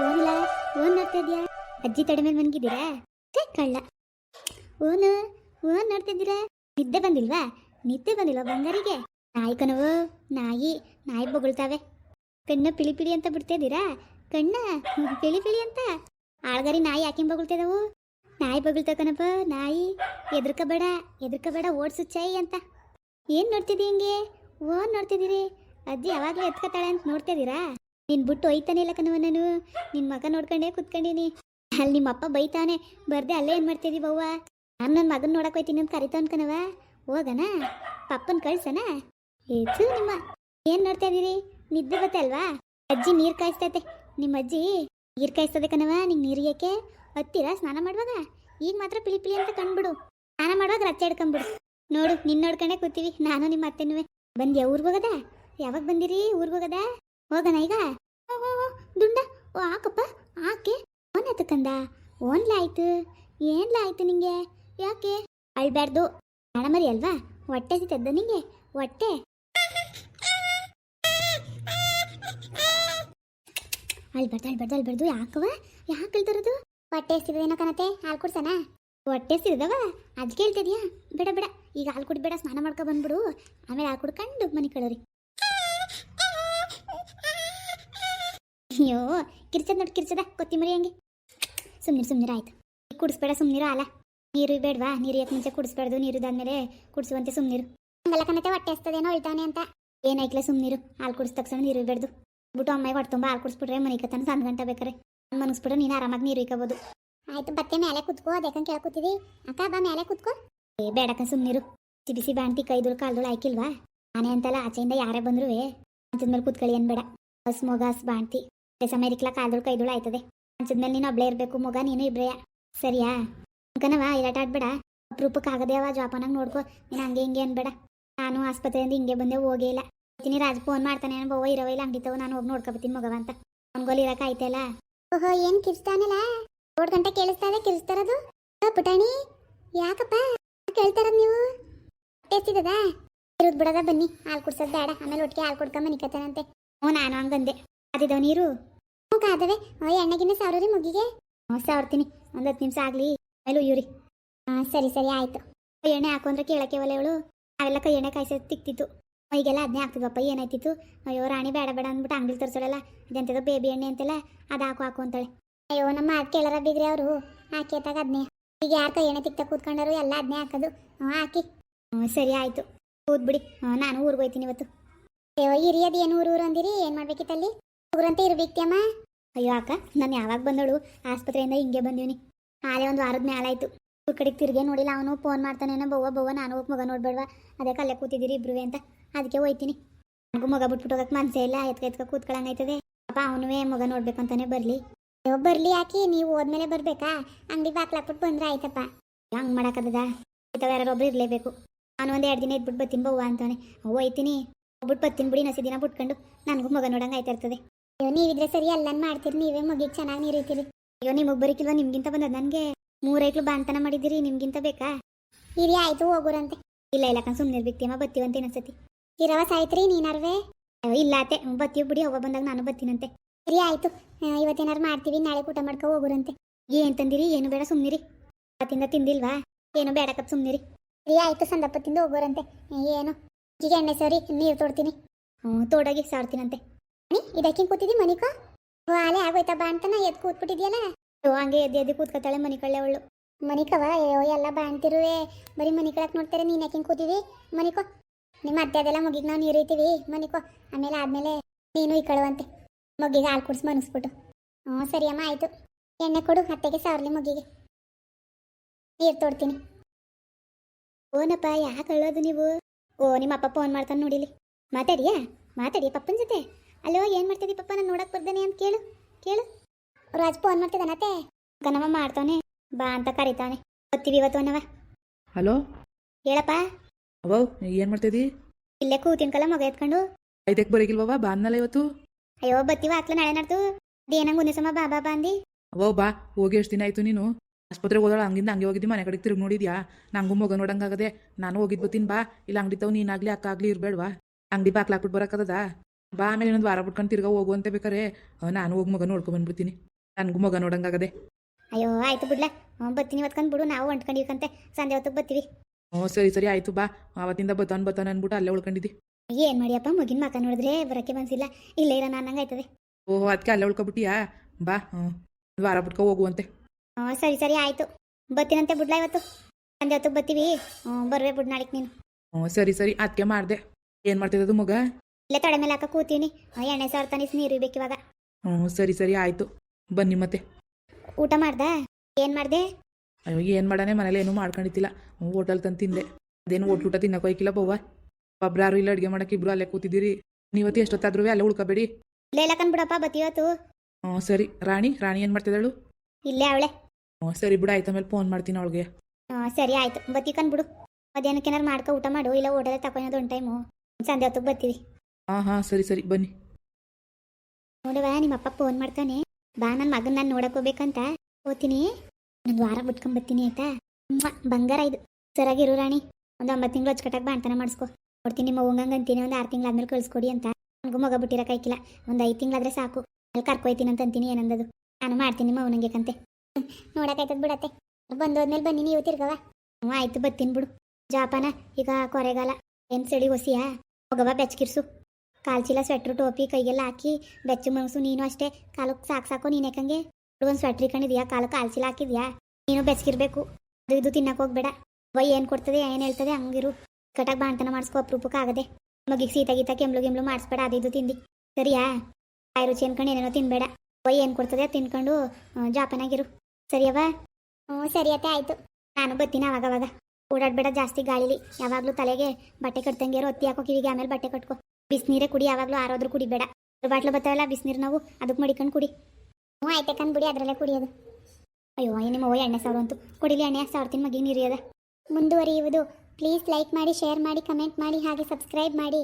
ಓನಿಲ್ಲ own ನೋಡ್ತಾ ಅಜ್ಜಿ ತಡೆ ಮೇಲೆ ಮನ್ಗಿದ್ದೀರಾ? ಕಳ್ಳ. ಓನು, ಓನ್ ನೋಡ್ತಾ ಇದ್ದೀರಾ? ನಿದ್ದೆ ಬಂದಿಲ್ವಾ? ನಿದ್ದೆ ಬಂದಿಲ್ವಾ ಬಂಗಾರಿಗೆ? ನಾಯಿ ಕಣವು, ನಾಯಿ ನಾಯಿ ಬೊಗಳ್ತಾವೆ. ಕಣ್ಣ ಪಿಳಿ ಪಿಳಿ ಅಂತ ಬಿಡ್ತಿದ್ದೀರಾ ಕಣ್ಣ ಪಿಳಿ ಪಿಳಿ ಅಂತ? ಆಳ್ಗಾರಿ ನಾಯಿ ಯಾಕೆ ಬೊಗಳ್ತಿದವು ನಾಯಿ ಬೊಗಳ್ತ ಕಣಪ್ಪ ನಾಯಿ. ಎದ್ರಕಬೇಡ ಎದ್ರಕಬೇಡ, ಓಡ್ಸು ಚೈ ಅಂತ. ಏನ್ ನೋಡ್ತಿದ್ದೀ ಹಿಂಗೆ? ಓನ್ ನೋಡ್ತಿದ್ದೀರಿ? ಅಜ್ಜಿ ಯಾವಾಗಲೂ ಎತ್ಕತಾಳೆ ಅಂತ ನೋಡ್ತಿದ್ದೀರಾ ನಿನ್ ಬಿಟ್ಟು ಒಯ್ತಾನೆ ಇಲ್ಲ ಕಣವ ನಾನು. ನಿನ್ ಮಗ ನೋಡ್ಕೊಂಡೇ, ಕುತ್ಕೊಂಡಿನಿ. ಅಲ್ಲಿ ನಿಮ್ಮ ಅಪ್ಪ ಬೈತಾನೆ, ಬರ್ದೆ ಅಲ್ಲೇ ಏನು ಮಾಡ್ತಿದೀವಿ ಬವ್ವ ನಾನು ನನ್ನ ಮಗನ್ ನೋಡಕ್ ಹೋಯ್ತೀನಿ ಅಂತ ಕರಿತಾವನ್ ಕಣವ ಹೋಗಣ, ಪಪ್ಪನ್ ಕಳ್ಸನ ಹೆಚ್ಚು ನಿಮ್ಮ, ಏನು ನೋಡ್ತಾ ಇದೀರಿ? ನಿದ್ದೆ ಬತ್ತಲ್ವಾ ಅಜ್ಜಿ ನೀರ್ ಕಾಯಿಸ್ತೈತೆ. ನಿಮ್ಮ ಅಜ್ಜಿ ನೀರ್ ಕಾಯಿಸ್ತದೆ ಕಣವ ನಿಂಗೆ ನೀರಿಯಕ್ಕೆ ಹತ್ತಿರ ಸ್ನಾನ ಮಾಡುವಾಗ? ಈಗ ಮಾತ್ರ ಪಿಲಿ ಪಿಲಿ ಅಂತ ಕಂಡ್ಬಿಡು. ಸ್ನಾನ ಮಾಡುವಾಗ ರಚ್ಚೆ ಹಿಡ್ಕೊಂಬಿಡು ನೋಡು, ನಿನ್ ನೋಡ್ಕೊಂಡೆ ಕೂತೀವಿ, ನಾನು ನಿಮ್ಮ ಅತ್ತೆನುವೆ. ಬಂದ್ಯಾ, ಊರಿಗೆ ಹೋಗದ? ಯಾವಾಗ ಬಂದಿರಿ? ಊರಿಗೆ ಹೋಗದ? ಹೋಗೋಣ ಈಗ? ದುಂಡ, ಓ, ಹಾಕಪ್ಪ, ಹಾಕೆ. ಓನ್ ಹತ್ತಕಂದ ಏನ್ಲ ಆಯ್ತು ನಿಂಗೆ? ಯಾಕೆ? ಅಳ್ಬಾರ್ದು ಮರಿ ಅಲ್ವಾ? ಹೊಟ್ಟೆ ಸಿತ್ತದ್ದ ನಿಂಗೆ? ಹೊಟ್ಟೆ? ಅಳ್ಬಾರ್ದು ಅಳ್ಬಾರ್ದು ಅಳ್ಬಾರ್ದು ಯಾಕವ ಯಾಕೆ ಹೇಳ್ತಿರೋದು ಹೊಟ್ಟೆ ಸಿಗದೇನೋ ಕನತೆ ಹಾಲು ಕುಡ್ಸನ? ಹೊಟ್ಟೆ ಸಿಗದವ ಅದ್ ಕೇಳ್ತಿದ್ಯಾ ಬೇಡ ಬೇಡ. ಈಗ ಹಾಲು ಕುಡಿಬೇಡ, ಸ್ನಾನ ಮಾಡ್ಕೊ ಬಂದ್ಬಿಡು. ಆಮೇಲೆ ಹಾಲು ಕುಡ್ಕೊಂಡು ಮನೆ ಕಳೋರಿ. ಅಯ್ಯೋ ಕಿರ್ಚದ್ ನೋಡಿ ಕಿರ್ಚದ ಕೊತ್ತಿಮರಿ ಹಂಗೆ. ಸುಮ್ಮನೆ ಸುಮ್ನಿರು ಆಯ್ತು. ಕುಡಿಸ್ಬೇಡ ಸುಮ್ನಿರು ಅಲ್ಲ. ನೀರು ಬೇಡವಾ? ನೀರು ಯಾಕೆ ಮುಂಚೆ ಕುಡಿಸ್ಬಾರ್ದು? ನೀರು ಇದಾದ್ಮೇಲೆ ಕುಡಿಸುವಂತೆ ಸುಮ್ನಿರು. ಹಂಗಲ್ಲ ಕಣತೆ ಹೊಟ್ಟೆ ಹಸ್ತದೇನೋ ಹೇಳ್ತಾನೆ ಅಂತ. ಏನಾಯ್ಕಲ ಸುಮ್ನಿರು? ಹಾಲು ಕುಡಿಸ್ ತಕ್ಷಣ ನೀರು ಬೇಡ್ದು. ಬಿಟ್ಟು ಅಮ್ಮ ಹೊಟ್ಟೆ ತುಂಬ ಹಾಲು ಕುಡಿಸ್ಬಿಟ್ರೆ ಮನೆ ಕತ್ತಾನ ಸಂದ್ ಗಂಟೆ ಬೇಕಾರೆ. ಮನಸ್ಬಿಟ್ರೆ ನೀನು ಆರಾಮಾಗಿ ನೀರು ಇಕ್ಕೋಬೋದು ಆಯ್ತು ಬತ್ತೆ ಮೇಲೆ ಕುತ್ಕೋ ಅದಕ್ಕಂಗೆ ಕೇಳ ಕೂತಿದಿ? ಅಕ್ಕ ಬಾ ಮೇಲೆ ಕುತ್ಕೋ. ಏ ಬೇಡಕ್ಕ ಸುಮ್ನಿರು. ಬಿಸಿ ಬಾಂಟಿ ಕೈದುಳು ಕಾಲ್ದುಳು ಕಾಲ್ದಳು ಆಯ್ಕಿಲ್ವಾ ನಾನೇ ಅಂತಲ್ಲ ಆಚೆಯಿಂದ ಯಾರೇ ಬಂದ್ರು ಅಂತದ ಮೇಲೆ ಕುತ್ಕೊಳ್ಳಿ ಅನ್ಬೇಡ ಹಸ್ ಮೊಗಾಸ್ ಬಾಣ್ತಿ. ಸಮಯ ಇರಿಕ್ಲ ಕಾಲ್ದಳು ಕೈದಳು ಆಯ್ತದೆ. ಅನ್ಸಿದ್ಮೇಲೆ ಮೇಲೆ ನೀನು ಒಬ್ಳೇ ಇರಬೇಕು, ಮಗ ನೀನು ಇಬ್ರೆಯ ಸರಿಯಾ? ಅಂಕನವ ಇರಾಟ ಆಡ್ಬೇಡ. ಅಪ್ರೂಪಕ್ಕೆ ಅವ ಜಾಪಾನಾಗ ನೋಡ್ಕೋ. ನೀನು ಹಂಗೆ ಹಿಂಗೆ ಅನ್ಬೇಡ. ನಾನು ಆಸ್ಪತ್ರೆಯಿಂದ ಹಿಂಗೆ ಬಂದೆ, ಹೋಗೇ ಇಲ್ಲ. ಬರ್ತೀನಿ, ರಾಜ್ ಫೋನ್ ಮಾಡ್ತಾನೆ. ಏನು ಬವ್ವ, ಇರವ ಇಲ್ಲ, ಅಂಗಡಿ ತಗೋ, ನಾನು ಹೋಗಿ ನೋಡ್ಕೊಬತ್ತೀನಿ ಮಗವ ಅಂತ. ಅವನ್ಗೋಲ್ ಇರಕ ಆಯ್ತಲ್ಲ ಓಹೋ, ಏನು ಕಿರ್ಸ್ತಾನಲ್ಲ ಏಳು ಗಂಟೆ ಕೇಳಿಸ್ತಾ ಕಿರಿಸ್ತಾರದು ಪುಟಾಣಿ, ಯಾಕಪ್ಪ? ಕೇಳ್ತಾರದ್ ನೀವು? ಟೇಸ್ಟಿದದ ಇರೋದು ಬಿಡದ ಬನ್ನಿ, ಹಾಲು ಕುಡ್ಸೋದು ಬೇಡ. ಆಮೇಲೆ ಒಟ್ಟಿಗೆ ಹಾಲು ಕುಡ್ಕೊಂಡ್ ನಿಕತಾನಂತೆ ಹ್ಞೂ, ನಾನು ಹಂಗಂದೆ. ಅದಿದವ ನೀರು? ಕಾದವೆ. ಓ ಎಣ್ಣೆಗಿನ್ನ ಸಾವಿರ ಮುಗಿಗೆ ಹ್ಞೂ, ಸಾವಿರ್ತೀನಿ. ಒಂದು ಹತ್ತು ನಿಮಿಷ ಆಗಲಿ. ಅಲ್ಲಿ ಉಯ್ಯೂರಿ ಹಾಂ, ಸರಿ ಸರಿ, ಆಯ್ತು. ಎಣ್ಣೆ ಹಾಕು ಅಂದ್ರೆ ಕೇಳಕ್ಕೆ ಒಲೆ ಅವಳು. ಅವೆಲ್ಲ ಕೈ ಎಣ್ಣೆ ಕಾಯಿಸೋದು ತಿಕ್ತಿತ್ತು ಈಗೆಲ್ಲ ಅದನ್ನೇ ಹಾಕ್ತಿದ್ವಪ್ಪ ಏನಾಯ್ತಿತ್ತು? ಅಯ್ಯೋ, ರಾಣಿ ಬೇಡ ಬೇಡ ಅಂದ್ಬಿಟ್ಟು ಅಂಗಡಿ ತರಿಸೋಳಲ್ಲ. ಅದೆಂತದ ಬೇಬಿ ಎಣ್ಣೆ ಅಂತೆಲ್ಲ. ಅದು ಹಾಕು ಹಾಕು ಅಂತಾಳೆ. ಅಯ್ಯೋ, ನಮ್ಮ ಅದು ಕೇಳಾರ ಬಿದ್ರೆ ಅವರು. ಹಾಕಿ ಅತ್ತಾಗ ಅದನ್ನೇ ಈಗ ಯಾರ ಕೈ ಎಣ್ಣೆ ತಿಕ್ತ ಕೂತ್ಕೊಂಡರು ಎಲ್ಲ ಅದನ್ನೇ ಹಾಕೋದು. ಹ್ಞೂ, ಹಾಕಿ. ಹ್ಞೂ, ಸರಿ, ಆಯ್ತು. ಕೂತ್ಬಿಡಿ. ನಾನು ಊರಿಗೆ ಹೋಯ್ತೀನಿ ಇವತ್ತು. ಅಯ್ಯೋ ಹಿರಿಯದು ಏನು ಊರು ಊರು ಅಂದಿರಿ? ಏನು ಮಾಡ್ಬೇಕಿತ್ತಲ್ಲಿ? ಊರಂತ ಇರ್ಬೇಕ್ಯಮ್ಮ ಅಯ್ಯೋ ಅಕ್ಕ, ನಾನು ಯಾವಾಗ ಬಂದಳು? ಆಸ್ಪತ್ರೆಯಿಂದ ಹಿಂಗೆ ಬಂದೀನಿ ಹಾಲೆ ಒಂದು ವಾರದ ಮೇಲೆ ಆಯ್ತು. ಊರ್ ಕಡೆಗೆ ತಿರ್ಗೆ ನೋಡಿಲ್ಲ, ಅವನು ಫೋನ್ ಮಾಡ್ತಾನೇನೋ ಬವ್ವ ಬವ್ವ, ನಾನು ಹೋಗಿ ಮಗ ನೋಡ್ಬೇಡ್ವಾ? ಅದೇ ಕಲ್ಲೇ ಕೂತಿದ್ದೀರಿ ಇಬ್ರು ಅಂತ. ಅದಕ್ಕೆ ಹೋಯ್ತೀನಿ. ನನಗೂ ಮಗ ಬಿಟ್ಬಿಟ್ಟು ಹೋಗಕ್ಕೆ ಮನಸ್ಸೇ ಇಲ್ಲ, ಎತ್ಕ ಎತ್ಕ ಕೂತ್ಕೊಳ್ಳಂಗೈತದೆ ಪಾಪ ಅವನುವೇ ಮಗ ನೋಡ್ಬೇಕಂತಾನೆ ಬರಲಿ. ಅಯ್ಯೋ, ಬರ್ಲಿ ಯಾಕೆ ನೀವು ಹೋದ್ಮೇಲೆ ಬರ್ಬೇಕಾ? ಅಂಗಡಿ ಬಾಕ್ಲಾಕ್ಬಿಟ್ಟು ಬಂದ್ರೆ ಆಯ್ತಪ್ಪ. ಹಂಗ್ ಮಾಡೋಕ್ಕದ ಆಯ್ತವ ಯಾರೊಬ್ರು ಇರ್ಲೇಬೇಕು. ನಾನು ಒಂದು ಎರಡು ದಿನ ಇದ್ಬಿಟ್ಟು ಬರ್ತೀನಿ ಬವ್ವ ಅಂತಾನೆ ಹೋಯ್ತೀನಿ. ಹೋಗ್ಬಿಟ್ಟು ಬತ್ತೀನಿ ಬಿಡಿ ನಸಿ ದಿನ ಬಿಟ್ಕೊಂಡು. ನನಗೂ ಮಗ ನೋಡಂಗೆ ಆಯ್ತಾ ಇರ್ತದೆ. ಅಯ್ಯೋ, ನೀವಿದ್ರೆ ಸರಿ ಎಲ್ಲನ್ ಮಾಡ್ತೀರಿ ನೀವೇ ಮಗಿಗೆ ಚೆನ್ನಾಗಿ ನೀರಿತೀರಿ ಅಯ್ಯೋ ನಿಮಗೆ ಬರೀಕಿಲ್ವಾ ನಿಮ್ಗಿಂತ ಬಂದದ ನನಗೆ? ಮೂರೈಕ್ಲು ಬಾಂತನ ಮಾಡಿದಿರಿ ನಿಮ್ಗಿಂತ ಬೇಕಾ? ಇರಿ, ಆಯ್ತು, ಹೋಗುರಂತೆ. ಇಲ್ಲ ಇಲ್ಲ ಕಣ್ ಸುಮ್ಮನೆ ಇರ್ಬೇಕ್ತಿಯಮ್ಮ ಬತ್ತೀವಂತ ಇನ್ನೊಂದ್ಸತಿ. ಇರವ ಸಾಯ್ತ್ರಿ ನೀನಾರ್ವೆ? ಅಯ್ಯೋ, ಇಲ್ಲ, ಅತ್ತೆ ಬತ್ತೀವಿ ಬಿಡಿ ಹೋಗ ಬಂದಾಗ ನಾನು ಬತ್ತೀನಂತೆ ಇರಿ, ಆಯ್ತು. ಇವತ್ತೇನಾರು ಮಾಡ್ತೀವಿ, ನಾಳೆ ಊಟ ಮಾಡ್ಕೊ ಹೋಗುರಂತೆ. ಏನ್ ತಂದಿರಿ, ಏನು ಬೇಡ, ಸುಮ್ನಿರಿ. ಅವತ್ತಿಂದ ತಿಂದಿಲ್ವಾ? ಏನು ಬೇಡ ಕಪ್, ಸುಮ್ನಿರಿ. ಇರಿ, ಆಯ್ತು, ಸಂದಪ್ಪತ್ತಿಂದ ಹೋಗೋರಂತೆ ಏನು? ಈಗ ಎಣ್ಣೆ ಸರಿ, ನೀರು ತೋಡ್ತೀನಿ. ಹ್ಞೂ ತೋಡಾಗಿ ಸಾರ್ತೀನಂತೆ. ಅಣಿ ಇದಕ್ಕೆ ಕೂತಿದ್ದಿ ಮನಿಕ ಆಲೆ ಆಗೋಯ್ತಾ ಬಾ ಅಂತ ನಾ ಎದ್ದು ಕೂತ್ಬಿಟ್ಟಿದ್ಯಲ್ಲ? ಹಂಗೆ ಎದ್ದು ಎದ್ದು ಕೂತ್ಕೊತಾಳೆ ಮನಿ ಕಳ್ಳೆ ಅವಳು. ಮನಿಕವ ಅಯ್ಯೋ ಎಲ್ಲ ಬಾಣ್ತಿರುವೆ ಬರೀ ಮನಿ ಕಳಕ್ ನೋಡ್ತಾರೆ, ನೀನ್ ಯಾಕೆ ಕೂತಿದಿ? ಮನಿಕೋ ನಿಮ್ಮ ಅತ್ತೆ ಅದೆಲ್ಲ ಮುಗಿಗೆ ನಾವು ನೀರು ಮನಿಕೋ ಆಮೇಲೆ ಆದ್ಮೇಲೆ ನೀನು ಈ ಕಳುವಂತೆ. ಮೊಗ್ಗಿಗೆ ಹಾಲು ಕುಡಿಸಿ ಮನಸ್ಬಿಟ್ಟು. ಹ್ಞೂ, ಸರಿ ಅಮ್ಮ, ಆಯ್ತು. ಎಣ್ಣೆ ಕೊಡು, ಅತ್ತೆಗೆ ಸಾರ್ಲಿ ಮೊಗ್ಗಿಗೆ. ನೀರು ತೋಡ್ತೀನಿ. ಓನಪ್ಪ, ಯಾಕೆ ಹೇಳೋದು ನೀವು? ಓ, ನಿಮ್ಮ ಅಪ್ಪ ಫೋನ್ ಮಾಡ್ತಾನೆ ನೋಡಿಲಿ. ಮಾತಾಡಿಯಾ? ಮಾತಾಡಿ, ಪಪ್ಪನ ಜೊತೆ? ಅಲ್ಲೋ ಏನ್ ಮಾಡ್ತಿದ್ದಿ ಪಪ್ಪ? ನಾನು ನೋಡಕ್ ಬರ್ದೇನೆ ಅಂತ ಕೇಳು ಕೇಳು. ರಾಜ್ ಫೋನ್ ಮಾಡ್ತಿದ್ದಾನತ್ತೆ ಗನವ ಮಾಡ್ತಾನೆ ಬಾ ಅಂತ ಕರಿತಾನೆ ಬರ್ತೀವಿ ಇವತ್ತು ಅನ್ನವ. ಹಲೋ? ಹೇಳಪ್ಪ. ಅವೋ ಏನ್ ಮಾಡ್ತಿದ್ದಿ? ಇಲ್ಲೇ ಕೂತಿನ್ಕಲ್ಲ ಮಗ ಎತ್ಕೊಂಡು. ಐದಕ್ಕೆ ಬರೀಗಿಲ್ವವ ಬಾ ಅನ್ನಲ್ಲ ಇವತ್ತು. ಅಯ್ಯೋ ಬತ್ತೀವ ಅತ್ಲ ನಾಳೆ ನಡ್ತು ಏನಂಗ ಒಂದೇ ಸಮ ಬಾ ಬಾ ಬಾ ಅಂದಿ. ಅವೋ ಬಾ ಹೋಗಿ ಎಷ್ಟು ದಿನ ಆಯ್ತು ನೀನು? ಆಸ್ಪತ್ರೆಗೆ ಹೋದಾಳ ಹಂಗಿಂದ ಹಂಗೆ ಹೋಗಿದ್ದಿ ಮನೆ ಕಡೆಗೆ ತಿರುಗಿ ನೋಡಿದ್ಯಾ? ನಂಗೂ ಮಗ ನೋಡಂಗಾಗದೆ ನಾನು ಹೋಗಿದ್ ಬತ್ತೀನಿ ಬಾ. ಇಲ್ಲ ಅಂಗಡಿ ತಾವ್ ನೀನಾಗ್ಲಿ ಅಕ್ಕ ಆಗ್ಲಿ ಇರ್ಬೇಡ್ವಾ? ಅಂಗಡಿ ಬಾಕ್ಲಾಕ್ಬಿಟ್ಟು ಬರಕ್ಕದ ಬಾ ಆಮೇಲೆ ಇನ್ನೊಂದು ವಾರ ಬಿಟ್ಕೊಂಡು ತಿರ್ಗಾ ಹೋಗು ಅಂತ ಬೇಕಾರೆ. ನಾನು ಹೋಗಿ ಮಗ ನೋಡ್ಕೊಂಬಂದ್ಬಿಡ್ತೀನಿ ನನಗೂ ಮಗ ನೋಡಂಗಾಗದೆ. ಅಯ್ಯೋ ಆಯ್ತು ಬಿಡ್ಲಾ. ಬತ್ತೀನಿ ಬರ್ತೀನಿ ಇವತ್ಕೊಂಡು ಬಿಡು ನಾವು ಹೊಂಟ್ಕೊಂಡಿವ್ಕಂತೆ ಸಂಜೆ ಹೊತ್ತಿಗೆ ಬರ್ತೀವಿ. ಹ್ಞೂ ಸರಿ ಸರಿ ಆಯಿತು ಬಾ. ಅವತ್ತಿಂದ ಬತ್ತಾನ ಬತ್ತಾನ ಅಂದ್ಬಿಟ್ಟು ಅಲ್ಲೇ ಉಳ್ಕೊಂಡಿದ್ದಿ. ಏನು ಮಾಡಿಯಪ್ಪ ಮಗಿನ ಮಕ ನೋಡಿದ್ರೆ ಬರೋಕ್ಕೆ ಇಲ್ಲ ಇಲ್ಲೇ ಇರೋ ನಾನು ಆಯ್ತದೆ ಓಹೋ ಅದಕ್ಕೆ ಅಲ್ಲೇ ಉಳ್ಕೊಬಿಟ್ಟಿಯಾ? ಬಾ ಹ್ಞೂ ವಾರ ಬಿಟ್ಕೊ ಹೋಗುವಂತೆ ಹ್ಞೂ ಸರಿ ಸರಿ ಆಯಿತು. ಬತ್ತೀನಂತೆ ಬಿಡ್ಲಾ ಇವತ್ತು? ಸಂಜೆ ಹೊತ್ತಿಗೆ ಬತ್ತೀವಿ ಹ್ಞೂ ಬರುವೆ ಬಿಡ್ ನಾಳೆಗೆ ನೀನು. ಹ್ಞೂ ಸರಿ ಸರಿ ಅದಕ್ಕೆ ಮಾಡಿದೆ. ಏನು ಮಾಡ್ತಿದ್ದು ಮಗ? ಇಲ್ಲೇ ತಡೆ ಮೇಲೆ ಹಾಕ ಕೂತೀನಿ. ಎಣ್ಣೆ ಸಾವಿರ ತನಿಸ್ ನೀರು ಇವಾಗ. ಹ್ಞೂ ಸರಿ ಸರಿ ಆಯಿತು. ಬನ್ನಿ ಮತ್ತೆ. ಊಟ ಮಾಡ್ದೆ? ಏನು ಮಾಡ್ದೆ? ಅಯ್ಯೋ ಏನು ಮಾಡಾನೆ ಮನೇಲಿ ಏನೂ ಮಾಡ್ಕೊಂಡಿದ್ದಿಲ್ಲ. ಹೋಟೆಲ್ ತಂದು ತಿಂದೆ. ಅದೇನು ಹೋಟ್ಲು ಊಟ ತಿನ್ನಕ್ಕೆ ಹೋಯ್ಕಿಲ್ಲ ಬವ್ವ ಒಬ್ರಾರು ಇಲ್ಲ ಅಡುಗೆ ಮಾಡಕ್ಕೆ ಇಬ್ರು ಅಲ್ಲೇ ಕೂತಿದ್ದೀರಿ. ನೀವತ್ತು ಎಷ್ಟೊತ್ತಾದ್ರೂ ಅಲ್ಲೇ ಉಳ್ಕೊಬೇಡಿ. ಲೇಲಕನ್ ಇಲ್ಲ ಬತ್ತಿವತ್ತು ಹ್ಞೂ ಸರಿ. ರಾಣಿ ರಾಣಿ ಏನು ಮಾಡ್ತಿದ್ದಾಳು ಇಲ್ಲೇ ಅವಳೆ. ಹ್ಞೂ ಸರಿ ಬಿಡು ಆಯ್ತು ಆಮೇಲೆ ಫೋನ್ ಮಾಡ್ತೀನಿ ಅವಳಿಗೆ. ಹ್ಞೂ ಸರಿ ಆಯ್ತು. ಬತ್ತಿ ಬಿಡು. ಮಧ್ಯಾಹ್ನಕ್ಕೆ ಏನಾರು ಮಾಡ್ಕೊ ಊಟ ಮಾಡು. ಇಲ್ಲ ಹೋಟೆಲ್ ತಗೊಂಡು ಒಂದು ಟೈಮು ಸಂಜೆ ಹೊತ್ತಿಗೆ ಬರ್ತೀವಿ. ಹಾಂ ಹಾಂ, ಸರಿ ಸರಿ, ಬನ್ನಿ. ನೋಡವ ನಿಮ್ಮಪ್ಪ ಫೋನ್ ಮಾಡ್ತಾನೆ. ಬಾ ನನ್ನ ಮಗನ್ ನಾನು ನೋಡಕ್ ಹೋಗ್ಬೇಕಂತ. ಹೋಗ್ತೀನಿ. ಒಂದು ವಾರ ಬಿಟ್ಕೊಂಡ್ ಆಯ್ತಾ? ಬಂಗಾರ ಇದು. ಸರಾಗಿರು ರಾಣಿ. ಒಂದು ಒಂಬತ್ತು ತಿಂಗಳು ಅಚ್ಚುಕಟ್ಟಾಗಿ ಬಾಣ್ತನ ಮಾಡಿಸ್ಕೊ. ಕೊಡ್ತೀನಿ ನಿಮ್ಮ ಹಂಗಂಗೆ ಅಂತೀನಿ, ಒಂದು ಆರು ತಿಂಗಳಾದ್ಮೇಲೆ ಕಳ್ಸ್ಕೊಡಿ ಅಂತ. ನನಗೂ ಮಗ ಬಿಟ್ಟಿರಕ್ಕಾಯ್ಕಿಲ್ಲ ಒಂದು ಐದು ತಿಂಗಳಾದ್ರೆ ಸಾಕು. ಅಲ್ಲಿ ಕರ್ಕೊಯ್ತೀನಿ ಅಂತ ಅಂತೀನಿ, ಏನಂದದು. ನಾನು ಮಾಡ್ತೀನಿ ನಿಮ್ಮ ಅವನಂಗೆ ಕಂತೆ. ನೋಡಕ್ಕಾಯ್ತದ ಬಿಡತ್ತೆ. ಬಂದೋದ್ಮೇಲೆ ಬನ್ನಿ, ನೀವು ತಿರ್ಗವ ಹ್ಞೂ ಆಯ್ತು, ಬರ್ತೀನಿ ಬಿಡು. ಜಾಪಾನ, ಈಗ ಕೊರೆಗಾಲ. ಏನು ಸಡಿ ಹೊಸಿಯಾ ಹೋಗವ ಬೆಚ್ಚಗಿರ್ಸು ಕಾಲ್ಚೀಲ ಸ್ವೆಟ್ರ್ ಟೋಪಿ, ಕೈಗೆಲ್ಲ ಹಾಕಿ ಬೆಚ್ಚು ಮನಸ್ಸು ನೀನು ಅಷ್ಟೇ. ಕಾಲಕ್ಕೆ ಸಾಕು ಸಾಕು ನೀನು ಯಾಕಂಗೆ? ಒಂದು ಸ್ವೆಟ್ರ್ ಇಟ್ಕೊಂಡಿದ್ಯಾ? ಕಾಲು ಕಾಲ್ಚೀಲ ಹಾಕಿದ್ಯಾ? ನೀನು ಬೆಚ್ಚಗಿರ್ಬೇಕು ಅದು ಇದು ತಿನ್ನಕ್ಕೆ ಹೋಗ್ಬೇಡ. ಬೈ ಏನು ಕೊಡ್ತದೆ ಏನು ಹೇಳ್ತದೆ, ಹಂಗಿರು. ಕಟಾಗಿ ಬಾಣ್ತನ ಮಾಡಿಸ್ಕೋ ಅಪ್ರೂಪಕ್ಕೆ ಆಗದೆ. ಮಗಿಗೆ ಸೀತ ಗೀತ ಕೆಮ್ಲು ಗಿಮ್ಲು ಮಾಡಿಸ್ಬೇಡ, ಅದು ಇದು ತಿಂದು. ಸರಿಯಾ? ಕಾಯಿ ರುಚಿ ಅನ್ಕೊಂಡು ಏನೇನೋ ತಿನ್ಬೇಡ. ಬೈ ಏನು ಕೊಡ್ತದೆ ತಿನ್ಕೊಂಡು ಜಾಪನಾಗಿರು. ಸರಿಯವ ಹ್ಞೂ, ಸರಿ ಅತ್ತೆ, ಆಯಿತು. ನಾನು ಬರ್ತೀನಿ ಅವಾಗ ಅವಾಗ ಓಡಾಡ್ಬೇಡ ಜಾಸ್ತಿ ಗಾಳಿಲಿ. ಯಾವಾಗಲೂ ತಲೆಗೆ ಬಟ್ಟೆ ಕಟ್ತಂಗೆ ಇರೋ, ಒತ್ತಿ ಹಾಕೋ ಕಿವಿಗೆ, ಆಮೇಲೆ ಬಟ್ಟೆ ಕಟ್ಕೊ. ಬಿಸಿನೀರೇ ಕುಡಿ, ಯಾವಾಗಲೂ ಆರೋದ್ರೂ ಕುಡಿಬೇಡ ಬಾಟ್ಲು ಬರ್ತಾವಲ್ಲ ಬಿಸಿನೀರು ನಾವು, ಅದಕ್ಕೆ ಮಡಿಕೊಂಡು ಕುಡಿ. ಹ್ಞೂ ಆಯ್ತೆ ಬಿಡಿ, ಅದರಲ್ಲೇ ಕುಡಿಯೋದು. ಅಯ್ಯೋ ನಿಮ್ಮ ಓ ಎಣ್ಣೆ ಸಾವಿರ ಅಂತೂ. ಕುಡಿಲಿ ಎಣ್ಣೆ ಸಾವಿರ ಮಗಿಗೆ ನೀರಿಯದ ಮುಂದುವರಿಯುವುದು. ಪ್ಲೀಸ್ ಲೈಕ್ ಮಾಡಿ, ಶೇರ್ ಮಾಡಿ, ಕಮೆಂಟ್ ಮಾಡಿ, ಹಾಗೆ ಸಬ್ಸ್ಕ್ರೈಬ್ ಮಾಡಿ.